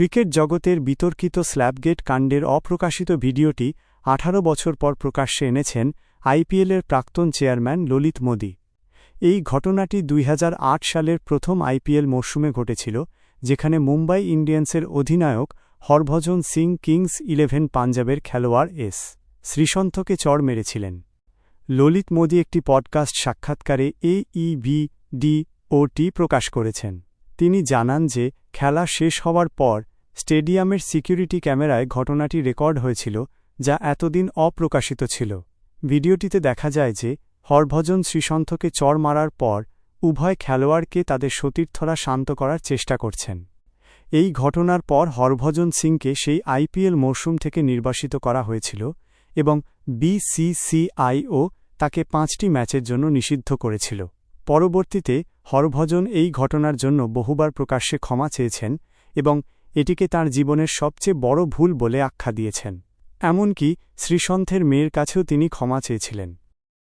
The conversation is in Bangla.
ক্রিকেট জগতের বিতর্কিত স্ল্যাপগেট কাণ্ডের অপ্রকাশিত ভিডিওটি আঠারো বছর পর প্রকাশ্যে এনেছেন আইপিএলের প্রাক্তন চেয়ারম্যান ললিত মোদি। এই ঘটনাটি দুই হাজার আট সালের প্রথম আইপিএল মরশুমে ঘটেছিল, যেখানে মুম্বাই ইন্ডিয়ান্সের অধিনায়ক হরভজন সিং কিংস ইলেভেন পাঞ্জাবের খেলোয়াড় এস শ্রীসন্থকে চড় মেরেছিলেন। ললিত মোদি একটি পডকাস্ট সাক্ষাৎকারে এইভি ডি ওটি প্রকাশ করেছেন। তিনি জানান যে, খেলা শেষ হওয়ার পর স্টেডিয়ামের সিকিউরিটি ক্যামেরায় ঘটনাটি রেকর্ড হয়েছিল, যা এতদিন অপ্রকাশিত ছিল। ভিডিওটিতে দেখা যায় যে, হরভজন শ্রীসন্থকে চড় মারার পর, উভয় খেলোয়াড়কে তাদের সতীর্থরা শান্ত করার চেষ্টা করছেন। এই ঘটনার পর হরভজন সিংকে সেই আইপিএল মরশুম থেকে নির্বাসিত করা হয়েছিল এবং বিসিসিআইও তাকে পাঁচটি ম্যাচের জন্য নিষিদ্ধ করেছিল। পরবর্তীতে হরভজন এই ঘটনার জন্য বহুবার প্রকাশ্যে ক্ষমা চেয়েছেন এবং এটিকে তার জীবনের সবচেয়ে বড় ভুল বলে আখ্যা দিয়েছেন। এমনকি শ্রীসন্থের মেয়ের কাছেও তিনি ক্ষমা চেয়েছিলেন।